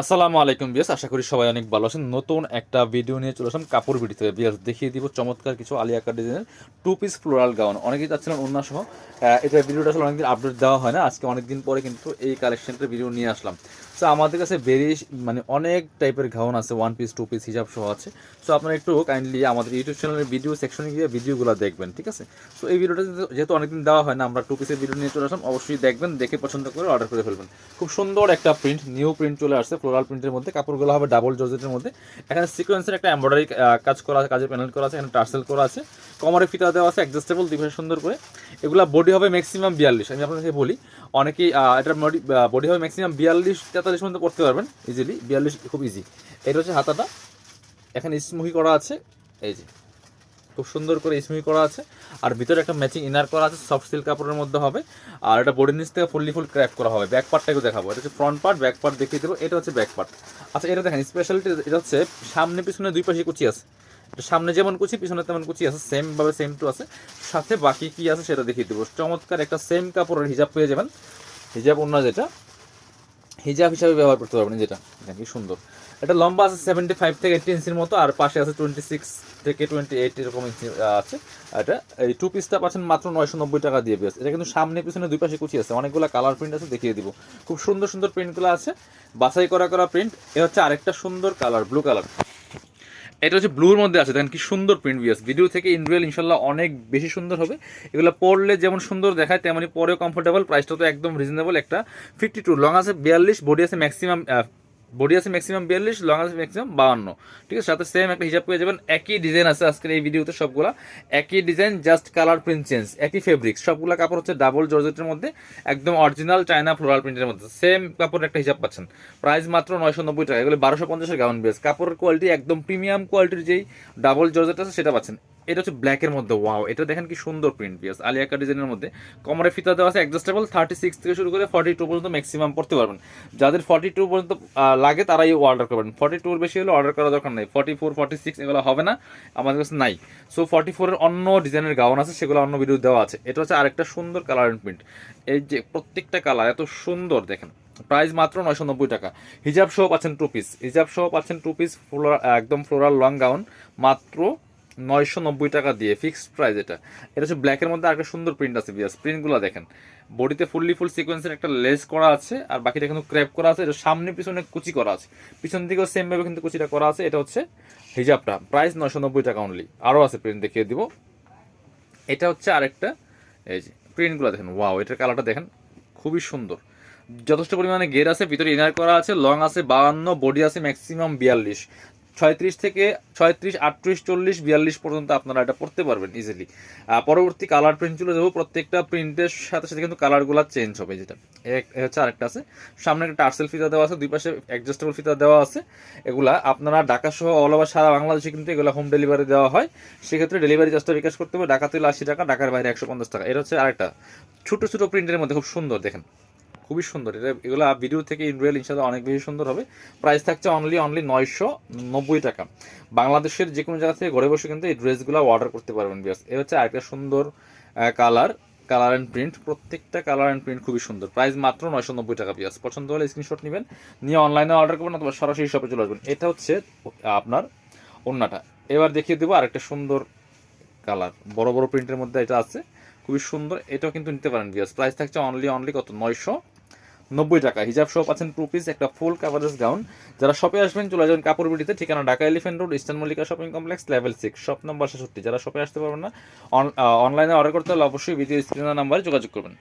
আসসালামু আলাইকুম বিয়াস আশা করি সবাই অনেক ভালো আছেন। নতুন একটা ভিডিও নিয়ে চলে আসলাম কাপড় ভিডিওতে বিয়াস দেখিয়ে দিব চমৎকার কিছু আলিয়া কাট ডিজাইনের টু পিস ফ্লোরাল গাউন অনেকেই চাচ্ছিলেন অন্য সহ। এটা ভিডিওটা আসলে অনেকদিন আপডেট দেওয়া হয় না। আজকে অনেকদিন পরে কিন্তু এই কালেকশনটা ভিডিও নিয়ে আসলাম। সো আমাদের কাছে ভেরি মানে অনেক টাইপের গাউন আছে ওয়ান পিস টু পিস হিসাব সহ আছে। সো আপনারা একটু কাইন্ডলি আমাদের ইউটিউব চ্যানেলের ভিডিও সেকশনে গিয়ে ভিডিওগুলো দেখবেন, ঠিক আছে? সো এই ভিডিওটা যেহেতু- অনেকদিন দেওয়া হয় না, আমরা টু পিসের ভিডিও নিয়ে চলে আসলাম, অবশ্যই দেখবেন, দেখে পছন্দ করে অর্ডার করে ফেলবেন। খুব সুন্দর একটা প্রিন্ট নিউ প্রিন্ট চলে আসছে ফ্লোরাল প্রিন্টের মধ্যে, কাপড়গুলো হবে ডাবল জর্জেটের মধ্যে। এখানে সিকোয়েন্সের একটা এমব্রয়ডারি কাজ করা আছে, কাজের প্যানেল করা আছে, এখানে টার্সেল করা আছে। কমরে ফিতা দেওয়া আছে অ্যাডজাস্টেবল পাশে সুন্দর করে। এগুলা বডি হবে ম্যাক্সিমাম বিয়াল্লিশ, আমি আপনাকে বলি। অনেকেই এটার বডি হবে ম্যাক্সিমাম বিয়াল্লিশ তেতাল্লিশ পর্যন্ত করতে পারবেন ইজিলি বিয়াল্লিশ খুব ইজি এটা হচ্ছে হাতাটা। এখানে স্মুহি করা আছে, এই যে, খুব সুন্দর করে স্মুহি করা আছে। আর ভিতরে একটা ম্যাচিং ইনার করা আছে সফট সিল্ক কাপড়ের মধ্যে হবে। আর এটা বডির নিচ থেকে ফুললি ফুল ক্র্যাপ করা হবে। ব্যাক পার্টটাকে দেখাবো। এটা হচ্ছে ফ্রন্ট পার্ট ব্যাক পার্ট দেখিয়ে দেবো। এটা হচ্ছে ব্যাক পার্ট আচ্ছা এটা দেখেন স্পেশালিটি এটা হচ্ছে সামনে পিছনে দুই পাশে কুচি আছে। সামনে যেমন কুচি, পিছনে তেমন কুচি আছে। সেম ভাবে সেম টু আছে। সাথে বাকি কি আছে সেটা দেখিয়ে দেবো। চমৎকার একটা সেম কাপড়ের হিজাব পেয়ে যাবেন। হিজাব অন্য যেটা হিজাব হিসাবে ব্যবহার করতে পারবেন যেটা। কি সুন্দর। এটা লম্বা আছে সেভেন্টি ফাইভ থেকে এইটি ইঞ্চির মতো, আর পাশে আছে টোয়েন্টি সিক্স থেকে টোয়েন্টি এইট এরকম ইঞ্চি আছে। এটা, এই টু পিসটা পাচ্ছেন মাত্র নয়শো নব্বই টাকা দিয়ে পেয়েছে এটা কিন্তু সামনে পিছনে দুই পাশে কুচি আছে। অনেকগুলো কালার প্রিন্ট আছে, দেখিয়ে দিব। খুব সুন্দর সুন্দর প্রিন্টগুলো আছে। বাছাই করা করা প্রিন্ট এ হচ্ছে আরেকটা সুন্দর কালার ব্লু কালার এটা হচ্ছে ব্লুর মধ্যে আছে, দেখেন কি সুন্দর প্রিন্ট বিএস ভিডিও থেকে ইন রিয়েল ইনশাল্লাহ অনেক বেশি সুন্দর হবে। এগুলো পরলে যেমন সুন্দর দেখায় তেমনই পরেও কমফোর্টেবল প্রাইসটা তো একদম রিজনেবল একটা। ফিফটি টু লং আছে, বিয়াল্লিশ বডি আছে ম্যাক্সিমাম বডি আছে ম্যাক্সিমাম বিয়াল্লিশ লং আছে ম্যাক্সিমাম বাউন্ন ঠিক আছে, সাথে সেম একটা হিসাব পেয়ে যাবেন, একই ডিজাইন আছে আজকের এই ভিডিওতে সবগুলা। একই design just colour print change একই ফেব্রিক্স সবগুলা কাপড় হচ্ছে ডাবল জর্জেটের মধ্যে, একদম অরিজিনাল চায়না ফ্লোরাল প্রিন্টের মধ্যে। সেম কাপড়ের একটা হিসাব পাচ্ছেন। প্রাইস মাত্র নয়শো নব্বই টাকা, এগুলো বারোশো পঞ্চাশের গাউন বেস কাপড়ের কোয়ালিটি একদম প্রিমিয়াম কোয়ালিটির যেই ডাবল জর্জেট আছে, সেটা পাচ্ছেন। এটা হচ্ছে ব্ল্যাকের মধ্যে ওয়াও এটা দেখেন কি সুন্দর প্রিন্ট পিয়াস আলিয়াকা ডিজাইনের মধ্যে। কমরে ফিতা দেওয়া আছে অ্যাডজাস্টেবল থার্টি সিক্স থেকে শুরু করে ফর্টি টু পর্যন্ত ম্যাক্সিমাম পড়তে পারবেন। যাদের ফর্টি টু পর্যন্ত লাগে তারাই অর্ডার করবেন। ফর্টি টুর বেশি হলে অর্ডার করার দরকার নেই। ফর্টি ফোর ফর্টি সিক্স এগুলো হবে না, আমাদের কাছে নাই। সো ফর্টি ফোরের অন্য ডিজাইনের গাউন আছে, সেগুলো অন্য ভিডিও দেওয়া আছে। এটা হচ্ছে আরেকটা সুন্দর কালার অ্যান্ড প্রিন্ট এই যে প্রত্যেকটা কালার এত সুন্দর, দেখেন। প্রাইস মাত্র নয়শো নব্বই টাকা। হিজাব সহ পাচ্ছেন টু পিস হিজাব সহ পাচ্ছেন টু পিস ফ্লোরা একদম ফ্লোরাল লং গাউন মাত্র নয়শো নব্বই টাকা দিয়ে ফিক্সড প্রাইস এটা। এটা হচ্ছে ব্ল্যাকের মধ্যে আরেকটা সুন্দর প্রিন্ট আছে বিয়াস প্রিন্টগুলো দেখেন। বডিতে ফুললি ফুল সিকোয়েন্সের একটা লেস করা আছে, আর বাকিটা কিন্তু ক্র্যাপ করা আছে, এটা সামনে পিছনে কুচি করা আছে। পিছন দিকেও সেমভাবে কিন্তু কুচিটা করা আছে, এটা হচ্ছে হিজাবটা প্রাইস নয়শো নব্বই টাকা অনলি আরও আছে প্রিন্ট দেখিয়ে দিব। এটা হচ্ছে আরেকটা, এই যে প্রিন্টগুলো দেখেন ওয়াও এটার কালারটা দেখেন, খুবই সুন্দর। যথেষ্ট পরিমাণে গের আছে, ভিতরে ইনার করা আছে লং আছে বাউান্ন বডি আছে ম্যাক্সিমাম বিয়াল্লিশ। ছয়ত্রিশ থেকে ছয়ত্রিশ, আটত্রিশ, চল্লিশ, বিয়াল্লিশ পর্যন্ত আপনারা এটা পড়তে পারবেন ইজিলি পরবর্তী কালার প্রিন্ট চলে যাব। প্রত্যেকটা প্রিন্টের সাথে সাথে কিন্তু কালারগুলো চেঞ্জ হবে। যেটা এ- এ হচ্ছে আরেকটা আছে। সামনে একটা টার্সেল ফিতা দেওয়া আছে। দুই পাশে অ্যাডজাস্টেবল ফিতা দেওয়া আছে। এগুলা আপনারা ঢাকা সহ অল ওভার সারা বাংলাদেশে কিন্তু এগুলো হোম ডেলিভারি দেওয়া হয়। সেক্ষেত্রে ডেলিভারি চার্জটা বিকাশ করতে হবে। ঢাকা তুলে আশি টাকা, ঢাকার বাইরে একশো পঞ্চাশ টাকা। এটা হচ্ছে আরেকটা ছোটো ছোটো প্রিন্টের মধ্যে খুব সুন্দর দেখেন। খুবই সুন্দর। এটা, এগুলো ভিডিও থেকে ইন রিয়েল ইনশাল্লাহ অনেক বেশি সুন্দর হবে। প্রাইস থাকছে অনলি অনলি নয়শো নব্বই টাকা। বাংলাদেশের যে কোনো জায়গা থেকে ঘরে বসে কিন্তু এই ড্রেসগুলো অর্ডার করতে পারবেন বিয়াস এ হচ্ছে আরেকটা সুন্দর কালার কালার অ্যান্ড প্রিন্ট প্রত্যেকটা কালার অ্যান্ড প্রিন্ট খুবই সুন্দর। প্রাইস মাত্র নয়শো নব্বই টাকা পিয়াস পছন্দ হলে স্ক্রিনশট নেবেন, নিয়ে অনলাইনে অর্ডার করবেন অথবা সরাসরি শপে চলে আসবেন। এটা হচ্ছে আপনার অন্যটা এবার দেখিয়ে দেবো আরেকটা সুন্দর কালার বড় বড় প্রিন্টের মধ্যে এটা আছে। খুবই সুন্দর। এটাও কিন্তু নিতে পারেন বিয়াস প্রাইস থাকছে অনলি অনলি কত? নয়শো নব্বই টাকা। হিজাব সহ পাচ্ছেন টু পিস একটা ফুল কাভারেজ গাউন যারা শপে আসবেন, চলে যাবেন কাপড় বিটিতে ঠিকানা Dhaka elephant road eastern Mallika shopping complex level six shop number ছেষট্টি। যারা শপে আসতে পারবেন না অনলাইনে অর্ডার করতে হলে অবশ্যই ভিডিও স্ক্রিনের নাম্বারে যোগাযোগ করবেন।